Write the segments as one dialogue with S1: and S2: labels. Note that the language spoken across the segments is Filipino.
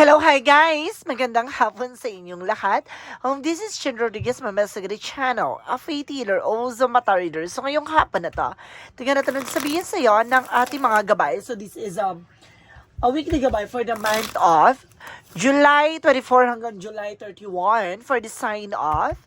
S1: Hello, hi guys! Magandang hapon sa inyong lahat. Um, this is Chin Rodriguez, my Mesagari channel, a faith healer, also mata reader. So ngayong hapon na to, tingnan natin ang sabihin sa iyo ng ating mga gabay. So this is um, a weekly gabay for the month of July 24 hanggang July 31 for the sign of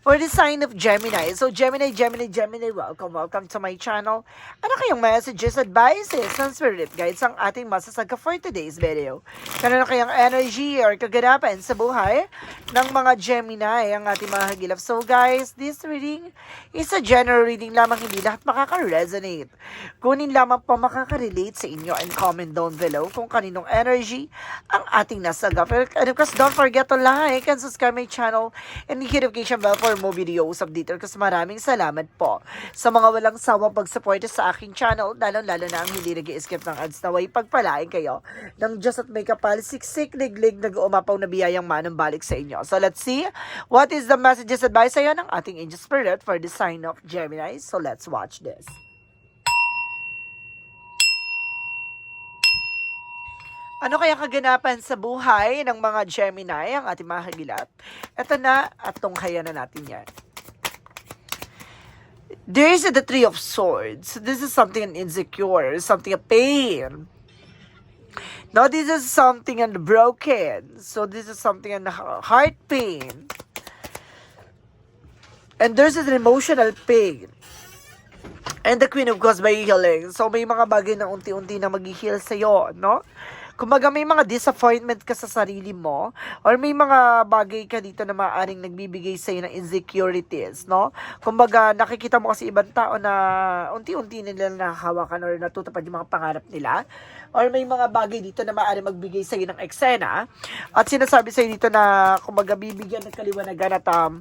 S1: For the sign of Gemini. So, Gemini, Gemini, Gemini, welcome, welcome to my channel. Ano kayong messages, advices, and spirit guides ang ating masasaga for today's video? Ano na kayang energy or kaganapan sa buhay ng mga Gemini ang ating mga hagilap? So, guys, this reading is a general reading lamang, hindi lahat makaka-resonate. Kunin lamang po makaka-relate sa inyo and comment down below kung kaninong energy ang ating nasaga. And of course, don't forget to like and subscribe my channel and hit notification bell for more videos update kasi maraming salamat po sa mga walang sawang pagsuporta sa aking channel, lalo-lalo na ang hindi nag skip ng ads na way pagpalain kayo ng Diyos at may kapal, siksik, liglig, nag-uumapaw na biyayang manang balik sa inyo. So let's see what is the messages advice sa'yo ng ating angel spirit for the sign of Gemini. So let's watch this. Ano kaya kaganapan sa buhay ng mga Gemini, ang ating mga hagilap? Ito na, at tunghayan na natin yan. There is the Three of Swords. This is something insecure, something a pain. No, this is something unbroken. So this is something an heart pain. And there's an emotional pain. And the Queen of Cups by healing. So may mga bagay na unti-unti na mag-heal sa'yo, no? Kumbaga may mga disappointment ka sa sarili mo or may mga bagay ka dito na maaaring nagbibigay sa ng insecurities, no? Kumbaga nakikita mo kasi ibang tao na unti-unti nila nahahawakan or natutupad yung mga pangarap nila or may mga bagay dito na maaaring magbigay sa ng eksena at sinasabi sa dito na kumbaga bibigyan ng kaliwanagan at um,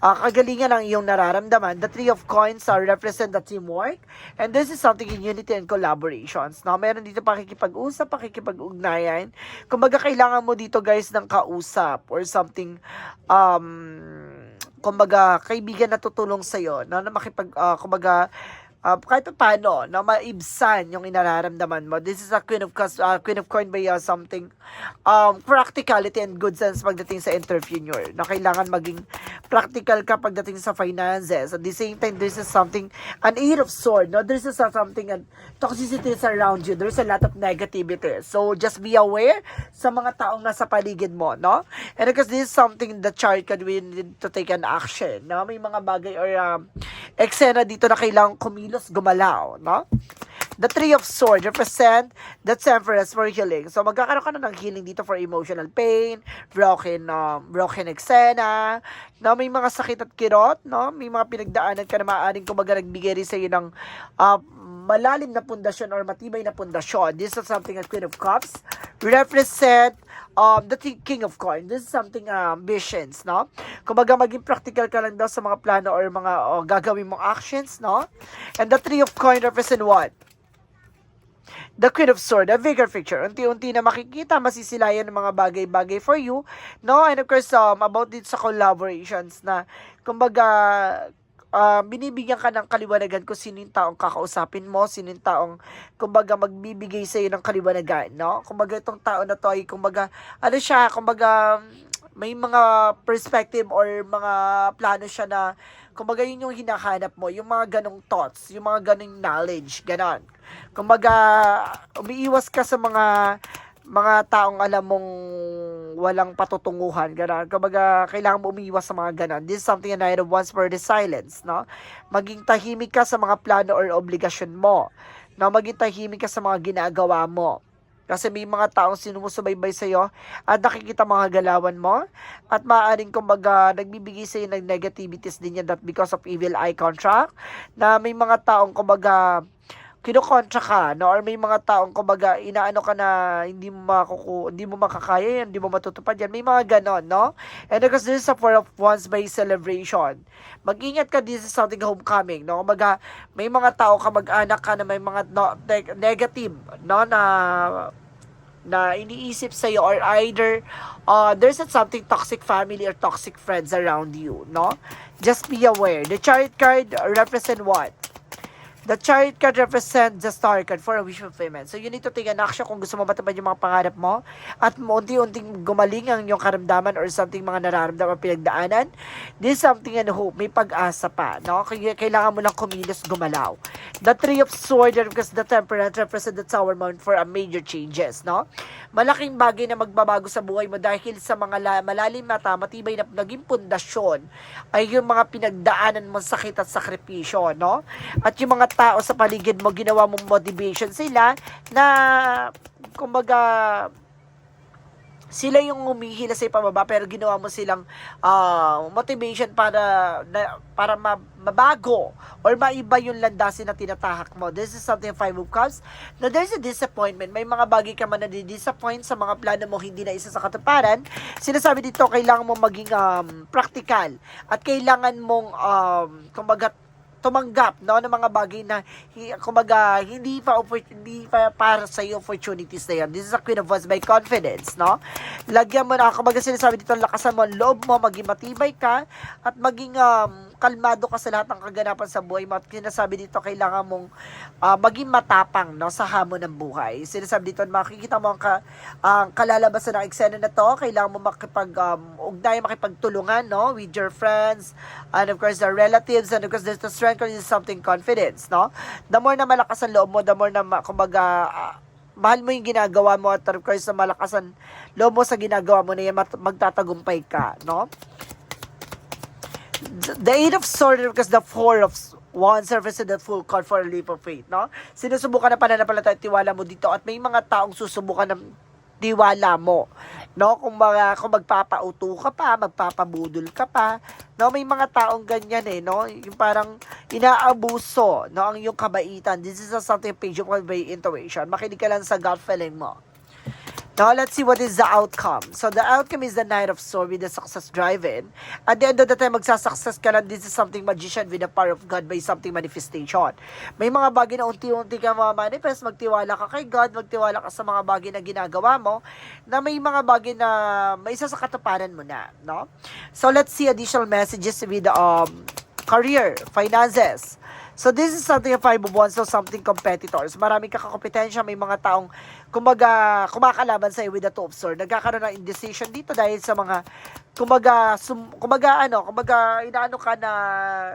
S1: uh, kagalingan ng iyong nararamdaman. The Three of Coins are represent the teamwork and this is something in unity and collaborations. No? Meron dito pakikipag-usap, pakikipag-ugnayan. Kumbaga kailangan mo dito guys ng kausap or something um kumbaga kaibigan na tutulong sa iyo no na makipag uh, kumbaga uh, kahit pa paano, na maibsan yung inararamdaman mo. This is a Queen of, uh, Queen of Coin by uh, something um, practicality and good sense pagdating sa entrepreneur. Na kailangan maging practical ka pagdating sa finances. At the same time, this is something, an eight of sword, no? This is a something, and toxicity is around you. There's a lot of negativity. So, just be aware sa mga taong nasa paligid mo, no? And because this is something the child can we need to take an action, no? May mga bagay or um, eksena dito na kailangan kumilos, gumalaw, no? The Three of Swords represent the temperance for healing. So, magkakaroon ka na ng healing dito for emotional pain, broken, um, broken eksena, no? May mga sakit at kirot, no? May mga pinagdaanan ka na maaaring kumbaga nagbigay rin sa iyo ng uh, malalim na pundasyon or matibay na pundasyon. This is something as Queen of Cups represent um, the King of Coins. This is something uh, ambitions, no? Kumbaga maging practical ka lang daw sa mga plano or mga uh, gagawin mong actions, no? And the Three of Coins represent what? The Queen of Sword, a bigger picture. Unti-unti na makikita, masisilayan ng mga bagay-bagay for you. No? And of course, um, about dito sa collaborations na, kumbaga, uh, binibigyan ka ng kaliwanagan kung sino yung taong kakausapin mo, sino yung taong, kumbaga, magbibigay sa iyo ng kaliwanagan, no? Kumbaga, itong tao na to ay, kumbaga, ano siya, kumbaga, may mga perspective or mga plano siya na, kumbaga, yun yung hinahanap mo, yung mga ganong thoughts, yung mga ganong knowledge, ganon. Kumbaga, umiiwas ka sa mga mga taong alam mong walang patutunguhan, gano'n. Kumbaga, kailangan mo umiiwas sa mga gano'n. This is something that I once for the silence, no? Maging tahimik ka sa mga plano or obligasyon mo. No? Maging tahimik ka sa mga ginagawa mo. Kasi may mga taong sinumusubaybay sa iyo at nakikita mga galawan mo at maaaring kumbaga nagbibigay sa iyo ng negativities din yan that because of evil eye contract na may mga taong kumbaga kinokontra ka, no? Or may mga taong kumbaga inaano ka na hindi mo makuku hindi mo makakaya yan, hindi mo matutupad yan. May mga ganon, no? And because this is a four of wands by celebration. Mag-ingat ka, this is something homecoming, no? Kumbaga, may mga tao ka mag-anak ka na may mga no, neg- negative, no? Na na iniisip sa iyo or either uh, there's something toxic family or toxic friends around you, no? Just be aware. The chariot card represent what? The chariot card represents the star card for a wish fulfillment. So, you need to take an action kung gusto mo matupad yung mga pangarap mo at unti-unting gumaling ang iyong karamdaman or something mga nararamdaman pinagdaanan. This is something and hope. May pag-asa pa. No? Kailangan mo lang kumilos gumalaw. The Three of Swords because the Temperance represent the Tower Mount for a major changes. No? Malaking bagay na magbabago sa buhay mo dahil sa mga la- malalim mata, matibay na naging pundasyon ay yung mga pinagdaanan mo sakit at sakripisyo, no? At yung mga tao sa paligid mo, ginawa mong motivation sila na, kumbaga, sila yung humihila sa pababa pero ginawa mo silang ah, motivation para na, para ma- mabago or maiba yung landasin na tinatahak mo. This is something five of cups. Now there's a disappointment. May mga bagay ka man na disappoint sa mga plano mo hindi na isa sa katuparan. Sinasabi dito kailangan mo maging um, practical at kailangan mong um, kumbaga tumanggap no ng mga bagay na kumbaga hindi pa hindi pa para sa iyo opportunities na yan. This is a queen of wands by confidence, no? Lagyan mo na kumbaga sinasabi dito lakasan mo ang loob mo, maging matibay ka at maging um, kalmado ka sa lahat ng kaganapan sa buhay mo at sinasabi dito kailangan mong ah, maging matapang no sa hamon ng buhay. Sinasabi dito makikita mo ang, ka, ang kalalabasan ng eksena na to, kailangan mo makipag um, makipagtulungan no with your friends and of course the relatives and of course there's the strength is something confidence no. The more na malakas ang loob mo, the more na kumbaga ah, mahal mo yung ginagawa mo at of course na malakas ang loob mo sa ginagawa mo na yan, magtatagumpay ka, no? The eight of swords because the four of wands represent the full card for a leap of faith, no? Sinusubukan na pananampalataya at tiwala mo dito at may mga taong susubukan ng tiwala mo, no? Kung mga kung magpapauto ka pa, magpapabudol ka pa, no? May mga taong ganyan eh, no? Yung parang inaabuso, no? Ang iyong kabaitan. This is a something page of by intuition. Makinig ka lang sa gut feeling mo. Now, let's see what is the outcome. So, the outcome is the Knight of Swords with the success driven. At the end of the time, magsasuccess ka lang. This is something magician with the power of God by something manifestation. May mga bagay na unti-unti ka manifest magtiwala ka kay God, magtiwala ka sa mga bagay na ginagawa mo, na may mga bagay na may isa sa katuparan mo na, no? So, let's see additional messages with um, career, finances, So this is something of five of wands, so something competitors. Maraming kakakompetensya, may mga taong kumbaga kumakalaban sa with the two of. Nagkakaroon ng indecision dito dahil sa mga kumbaga sum, kumbaga ano, kumbaga inaano ka na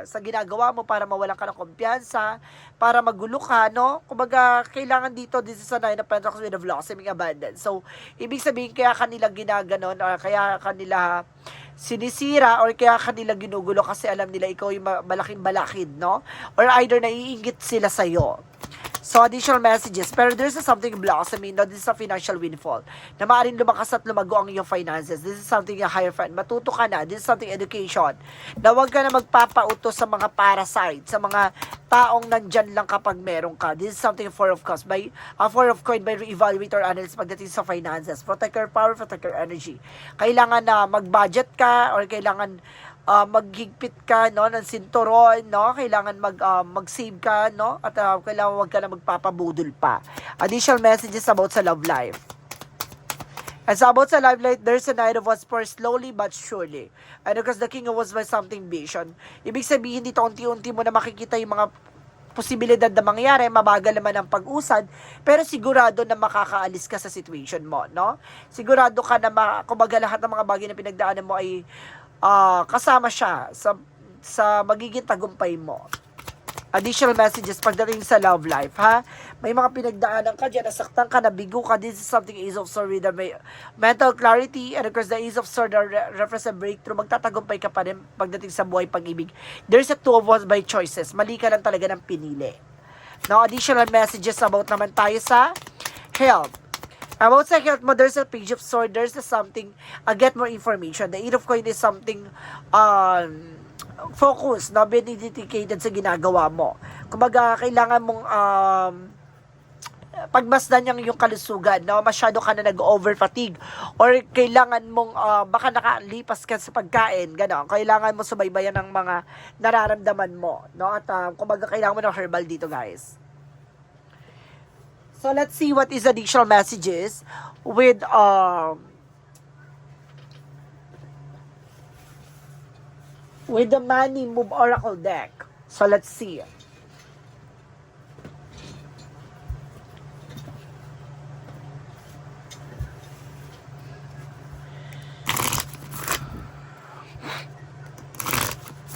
S1: sa ginagawa mo para mawalan ka ng kumpiyansa, para magulo ka, no? Kumbaga kailangan dito this is a nine of pentacles with a blossoming abundance. So ibig sabihin kaya kanila ginaganon or kaya kanila sinisira or kaya kanila ginugulo kasi alam nila ikaw yung ma- malaking balakid, no? Or either naiingit sila sa'yo. So, additional messages. Pero there's a something blossoming. No? This is a financial windfall. Na maaaring lumakas at lumago ang iyong finances. This is something a higher friend. Matuto ka na. This is something education. Na huwag ka na magpapautos sa mga parasite, sa mga taong nandyan lang kapag meron ka. This is something four of cups. By, a four of coin by re-evaluate or analyze pagdating sa finances. Protect your power, protect your energy. Kailangan na mag-budget ka or kailangan uh, maghigpit ka no ng sinturon no kailangan mag uh, mag-save ka no at uh, kailangan wag ka na magpapabudol pa additional messages about sa love life so about sa love life, there's a night of us for slowly but surely. And because the king was by something vision. Ibig sabihin dito, unti-unti mo na makikita yung mga posibilidad na mangyari, mabagal naman ang pag-usad, pero sigurado na makakaalis ka sa situation mo, no? Sigurado ka na, ma- kumbaga lahat ng mga bagay na pinagdaanan mo ay ah, kasama siya sa, sa magiging tagumpay mo. Additional messages pagdating sa love life, ha? May mga pinagdaanan ka dyan, nasaktan ka, nabigo ka, this is something Ace of with the may- mental clarity, and of course, the Ace of Swords are re- represent breakthrough, magtatagumpay ka pa rin pagdating sa buhay pag-ibig. There's a two of us by choices, mali ka lang talaga ng pinili. Now, additional messages about naman tayo sa health. About sa health mo, there's a page of sword, there's a something, uh, get more information. The eight of coin is something, um, focus, being dedicated sa ginagawa mo. Kumbaga, kailangan mong, um, pagmasdan yung yung kalusugan, no? Masyado ka na nag-over fatigue or kailangan mong uh, baka nakalipas ka sa pagkain, gano'n. Kailangan mo subaybayan ng mga nararamdaman mo, no? At uh, kumbaga kailangan mo ng herbal dito, guys. So let's see what is the dictional messages with um with the money move oracle deck. So let's see.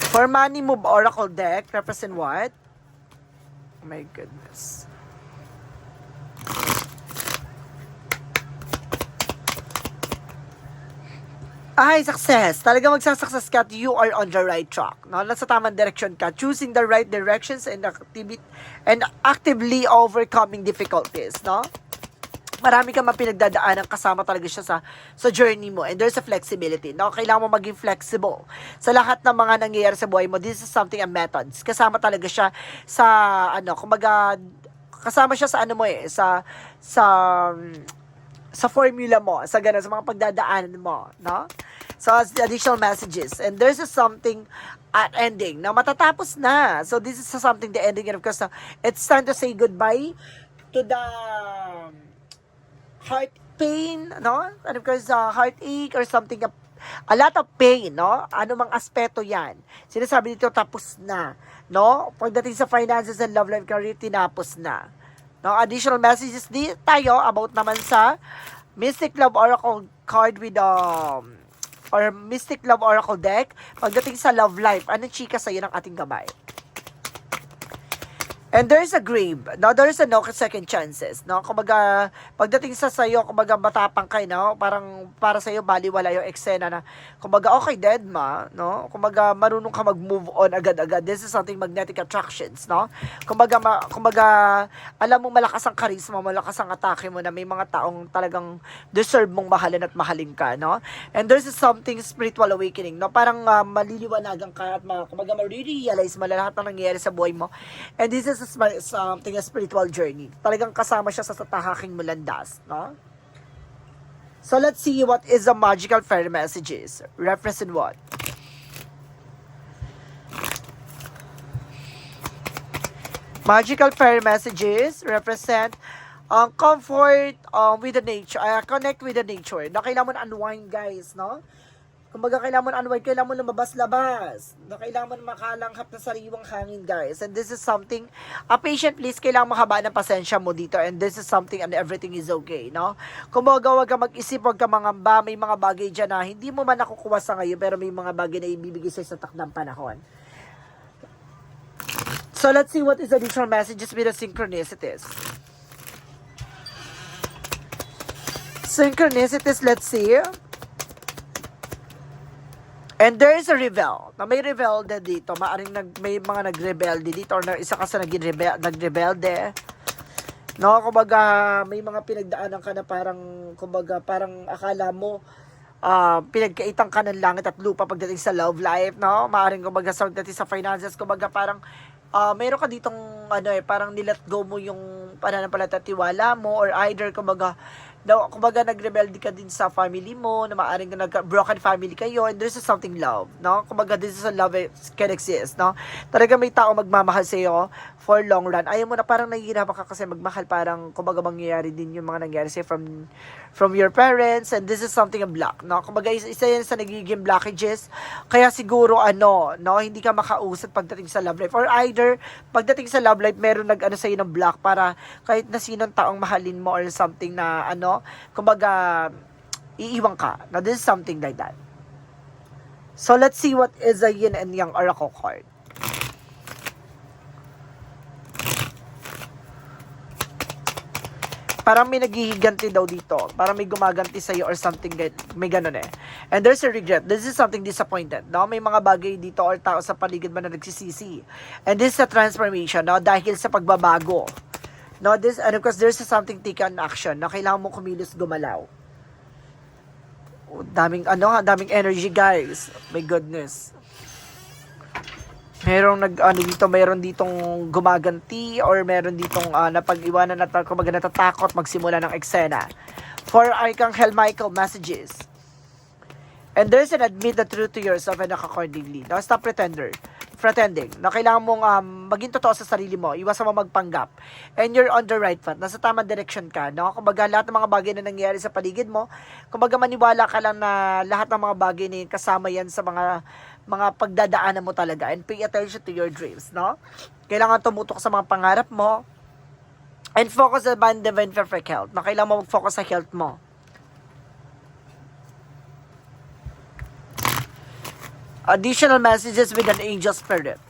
S1: For money move oracle deck, represent what? Oh my goodness. Ay, success. Talaga magsasuccess ka you are on the right track. No? Nasa tamang direction ka. Choosing the right directions and, activi- and actively overcoming difficulties. No? marami kang mapinagdadaanan kasama talaga siya sa sa journey mo and there's a flexibility no kailangan mo maging flexible sa lahat ng mga nangyayari sa buhay mo this is something a methods kasama talaga siya sa ano kumbaga kasama siya sa ano mo eh sa sa sa formula mo sa ganun sa mga pagdadaanan mo no so as the additional messages and there's a something at ending na matatapos na so this is something the ending and of course it's time to say goodbye to the heart pain, no? And of course, uh, heartache or something, a, a lot of pain, no? Ano mang aspeto yan. Sinasabi dito, tapos na, no? Pagdating sa finances and love life career, tinapos na. No? Additional messages di tayo about naman sa Mystic Love Oracle card with um or Mystic Love Oracle deck. Pagdating sa love life, anong chika sa'yo ng ating gabay? And there's a grave. No, there's a no second chances. No, kumbaga pagdating sa sayo, kumbaga matapang kay, no, parang para sa iyo baliwala yung eksena na kumbaga okay dead ma, no? Kumbaga marunong ka mag-move on agad-agad. This is something magnetic attractions, no? Kumbaga ma, kumbaga alam mo malakas ang charisma, malakas ang atake mo na may mga taong talagang deserve mong mahalin at mahalin ka, no? And there's something spiritual awakening, no? Parang uh, maliliwanagan ka at ma, kumbaga ma-realize mo lahat ng nangyayari sa buhay mo. And this is a, sma- something a spiritual journey. Talagang kasama siya sa tatahaking mulandas, no? So let's see what is the magical fairy messages. Represent what? Magical fairy messages represent um, comfort um, with the nature, uh, connect with the nature. Na kailangan unwind, guys, no? Kumbaga, kailangan mo na unwind, kailangan mo lumabas-labas. Na kailangan mo na makalanghap ng sariwang hangin, guys. And this is something, a patient please, kailangan mahaba ng pasensya mo dito. And this is something and everything is okay, no? Kumbaga, wag ka mag-isip, wag ka mangamba. May mga bagay dyan na hindi mo man nakukuha sa ngayon, pero may mga bagay na ibibigay sa'yo sa takdang panahon. So let's see what is the additional messages with the synchronicities. Synchronicities, let's see. And there is a rebel. Na may rebelde dito. Maaring nag, may mga nagrebelde dito or na, isa ka sa naging rebel, nagrebelde. No, kumbaga may mga pinagdaanan ka na parang kumbaga parang akala mo ah pinagkaitan ka ng langit at lupa pagdating sa love life, no? Maaring kumbaga sa pagdating sa finances, kumbaga parang ah meron ka ditong ano eh, parang nilet go mo yung pananampalataya at tiwala mo or either kumbaga daw kumbaga nagrebelde ka din sa family mo na maaring nag broken family kayo and there's something love no? Kumbaga this is a love can exist no? Talaga may tao magmamahal sa iyo for long run. Ayaw mo na parang nahihirapan ka kasi magmahal parang kumbaga mangyayari din yung mga nangyari sa from from your parents and this is something a block no? Kumbaga isa, yan sa nagiging blockages. Kaya siguro ano no hindi ka makausap pagdating sa love life. Or either pagdating sa love life meron nag ano sa ng block para kahit na sinong taong mahalin mo or something na ano kumbaga iiwan ka. Now this is something like that. So let's see what is a yin and yang oracle card parang may naghihiganti daw dito. Parang may gumaganti sa'yo or something, may ganun eh. And there's a regret. This is something disappointed, no? May mga bagay dito or tao sa paligid mo na nagsisisi. And this is a transformation, no? Dahil sa pagbabago. No, this, and of course, there's something taken action na kailangan mo kumilos gumalaw. Oh, daming, ano daming energy, guys. My goodness. Merong nag ano dito, meron ditong gumaganti or meron ditong uh, napag-iwanan at kumbaga natatakot magsimula ng eksena. For Archangel Michael messages. And there's an admit the truth to yourself and accordingly. Now, stop pretender. Pretending. Na kailangan mong um, maging totoo sa sarili mo. Iwasan mo magpanggap. And you're on the right path. Nasa tamang direction ka. No? Kumbaga, lahat ng mga bagay na nangyayari sa paligid mo, kumbaga maniwala ka lang na lahat ng mga bagay na kasama yan sa mga mga pagdadaanan mo talaga and pay attention to your dreams, no? Kailangan tumutok sa mga pangarap mo and focus on divine perfect health. Na kailangan mo mag-focus sa health mo. Additional messages with an angel spirit.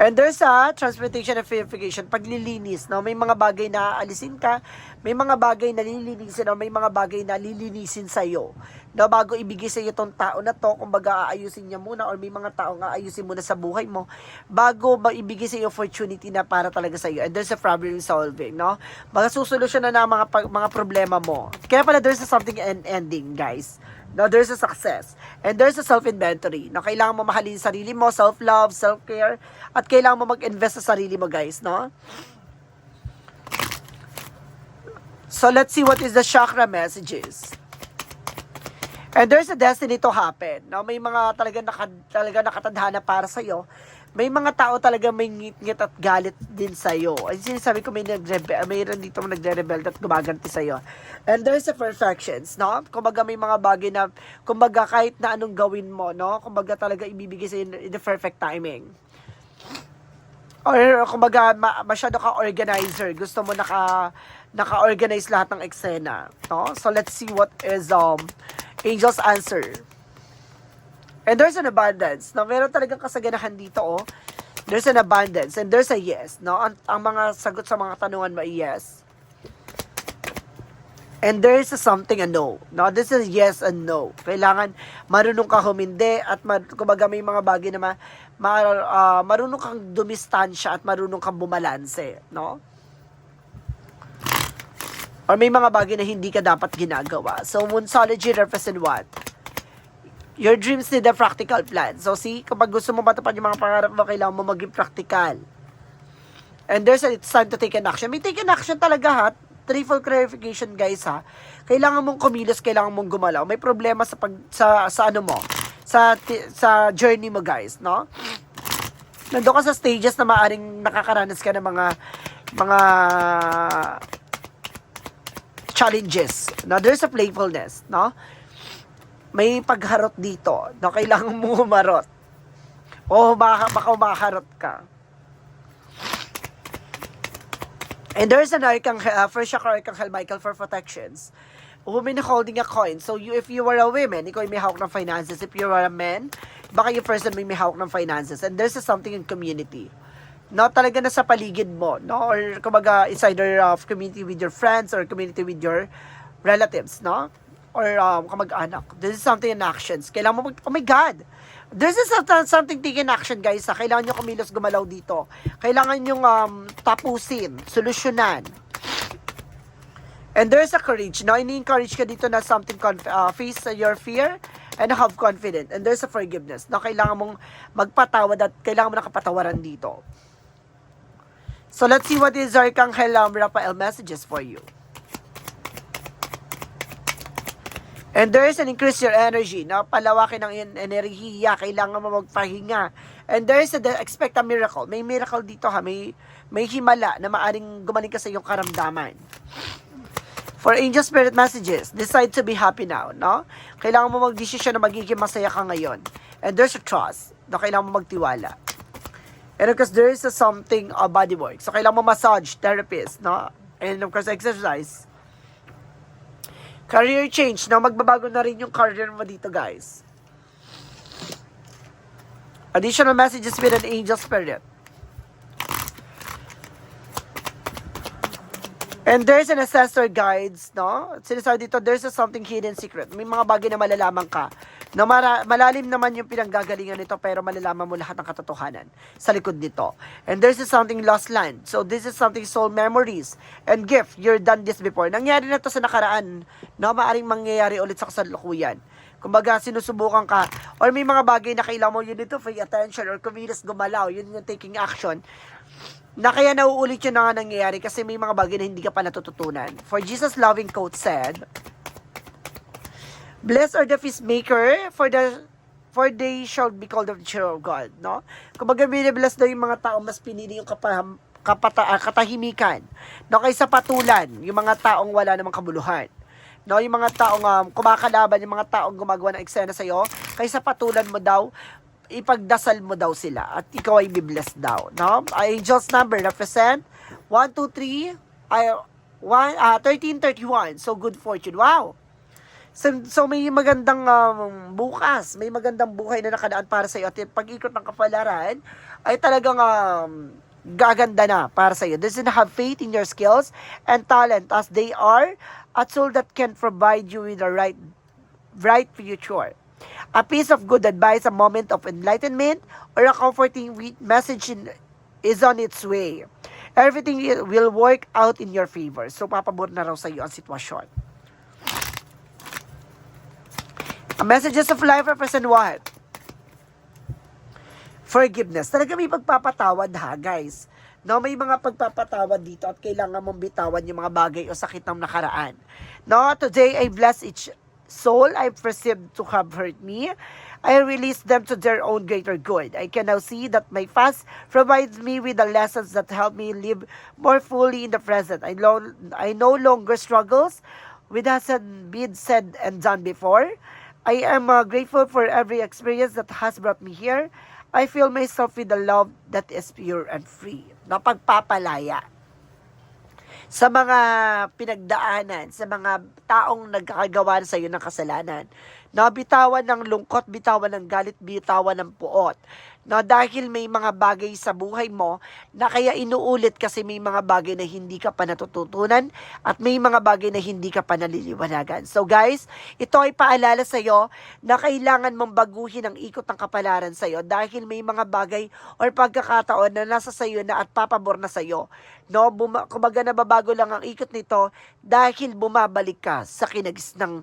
S1: And there's a transportation and purification, paglilinis, no? May mga bagay na alisin ka, may mga bagay na lilinisin, no? May mga bagay na lilinisin sa'yo. No, bago ibigay sa iyo tong tao na to, kumbaga aayusin niya muna or may mga tao nga ayusin muna sa buhay mo bago ba ibigay sa iyo opportunity na para talaga sa iyo. And there's a problem solving, no? Mga susolusyon na ng mga mga problema mo. Kaya pala there's a something and ending, guys. No, there's a success. And there's a self-inventory. No, kailangan mo mahalin sarili mo, self-love, self-care, at kailangan mo mag-invest sa sarili mo, guys, no? So, let's see what is the chakra messages. And there's a destiny to happen. No? May mga talaga, naka, talaga nakatadhana para sa'yo. May mga tao talaga may ngit-ngit at galit din sa'yo. Ay sinasabi ko may nagrebel, mayroon dito nagre-rebel at gumaganti sa'yo. And there's a perfections, no? Kumbaga may mga bagay na, kumbaga kahit na anong gawin mo, no? Kumbaga talaga ibibigay sa'yo in the perfect timing. Or kumbaga ma- masyado ka organizer. Gusto mo naka naka-organize lahat ng eksena, no? So let's see what is um Angel's answer. And there's an abundance. No, meron talagang kasaganahan dito, oh. There's an abundance and there's a yes, no? Ang, ang mga sagot sa mga tanungan mo yes. And there is a something a no. No, this is yes and no. Kailangan marunong ka humindi at mar, kumbaga may mga bagay na ma, ma, ah, marunong kang dumistansya at marunong kang bumalanse, no? Or may mga bagay na hindi ka dapat ginagawa. So, Moonsology represent what? Your dreams need a practical plan. So, see, kapag gusto mo matupad yung mga pangarap mo, kailangan mo maging practical. And there's a, it's time to take an action. May take an action talaga ha. Triple clarification guys ha. Kailangan mong kumilos, kailangan mong gumalaw. May problema sa pag sa sa ano mo, sa sa journey mo guys, no? Nandun ka sa stages na maaring nakakaranas ka ng mga mga challenges. No, there's a playfulness, no? May pagharot dito, no? Kailangan mo humarot. O baka, baka umaharot ka. And there's an Archangel, uh, first chakra Archangel Michael for protections. Woman holding a coin. So, you, if you were a woman, ikaw ay may hawak ng finances. If you are a man, baka yung person may may hawak ng finances. And there's a something in community. No, talaga na sa paligid mo, no? Or kumbaga insider of community with your friends or community with your relatives, no? Or um, kamag-anak. This is something in actions. Kailangan mo mag, oh my God! This is something, taken action, guys. Ha? Kailangan nyo kumilos gumalaw dito. Kailangan nyo um, tapusin, solusyonan. And there's a courage. No? Ini-encourage ka dito na something, uh, face your fear and have confidence. And there's a forgiveness. No? Kailangan mong magpatawad at kailangan mo nakapatawaran dito. So let's see what is Archangel um, Raphael messages for you. And there is an increase your energy, no? Palawakin ng en- enerhiya, kailangan mo magpahinga. And there is a expect a miracle. May miracle dito ha, may may himala na maaring gumaling ka sa iyong karamdaman. For angel spirit messages, decide to be happy now, no? Kailangan mo magdesisyon na magiging masaya ka ngayon. And there's a trust, no? Kailangan mo magtiwala. And of course, there is a something uh, body work. So, kailangan mo massage, therapist, no? And of course, exercise. Career change, no? Magbabago na rin yung career mo dito, guys. Additional messages with an angel spirit. And there's an ancestor guides, no? Sinasabi dito, there's a something hidden secret. May mga bagay na malalaman ka. No, mara, malalim naman yung pinanggagalingan nito, pero malalaman mo lahat ng katotohanan sa likod nito. And there's a something lost land. So this is something soul memories and gift. You're done this before. Nangyari na to sa nakaraan. No, maaring mangyayari ulit sa kasalukuyan. Kumbaga, sinusubukan ka, or may mga bagay na kailangan mo, you need pay attention, or kumilos gumalaw, yun yung taking action na kaya nauulit yun na nga nangyayari kasi may mga bagay na hindi ka pa natututunan. For Jesus' loving quote said, Blessed are the peacemaker, for the for they shall be called of the children of God, no? Kumbaga, binibless daw yung mga tao, mas pinili yung kapaham, kapata, ah, katahimikan, no? Kaysa patulan, yung mga taong wala namang kabuluhan. No, yung mga taong um, kumakalaban, yung mga taong gumagawa ng eksena sa'yo, kaysa patulan mo daw, ipagdasal mo daw sila at ikaw ay bibless daw. No? Angel's number represent 1, 2, 3, ay, one, ah 1331. So, good fortune. Wow! So, so may magandang um, bukas, may magandang buhay na nakadaan para sa iyo. At pag-ikot ng kapalaran ay talagang um, gaganda na para sa iyo. Is have faith in your skills and talent as they are a tool that can provide you with the right bright future. A piece of good advice, a moment of enlightenment, or a comforting message in, is on its way. Everything will work out in your favor. So, papabor na raw sa iyo ang sitwasyon. Messages of life represent what? Forgiveness. Talaga may pagpapatawad ha, guys. No, may mga pagpapatawad dito at kailangan mong bitawan yung mga bagay o sakit ng nakaraan. No, today I bless each soul I perceived to have hurt me. I release them to their own greater good. I can now see that my fast provides me with the lessons that help me live more fully in the present. I, lo- I no longer struggles with has been said and done before. I am uh, grateful for every experience that has brought me here. I feel myself with the love that is pure and free. Napagpapalaya sa mga pinagdaanan, sa mga taong nagkakagawa sa iyo ng kasalanan. No, bitawan ng lungkot, bitawan ng galit, bitawan ng puot. No, dahil may mga bagay sa buhay mo na kaya inuulit kasi may mga bagay na hindi ka pa natututunan at may mga bagay na hindi ka pa naliliwanagan. So guys, ito ay paalala sa iyo na kailangan mong baguhin ang ikot ng kapalaran sa iyo dahil may mga bagay or pagkakataon na nasa sa iyo na at papabor na sa iyo. No, buma, kumbaga nababago lang ang ikot nito dahil bumabalik ka sa kinagis ng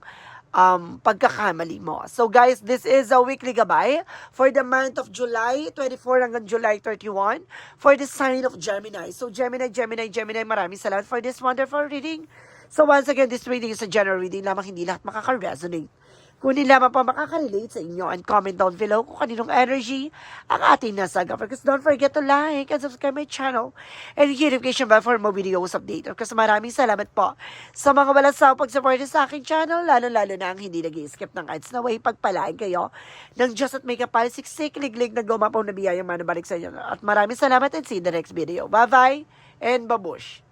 S1: um, pagkakamali mo. So guys, this is a weekly gabay for the month of July 24 hanggang July 31 for the sign of Gemini. So Gemini, Gemini, Gemini, maraming salamat for this wonderful reading. So once again, this reading is a general reading lamang hindi lahat makaka-resonate. Kunin lamang pa makaka-relate sa inyo and comment down below kung kaninong energy ang ating nasaga. Because don't forget to like and subscribe my channel and hit notification bell for more videos update. Kasi maraming salamat po sa mga walang sa pag-support sa aking channel, lalo-lalo na ang hindi nag skip ng ads na way pagpalain kayo ng Diyos at may kapal siksik liglig na gumapaw na biyayang manabalik sa inyo. At maraming salamat and see you in the next video. Bye-bye and babush!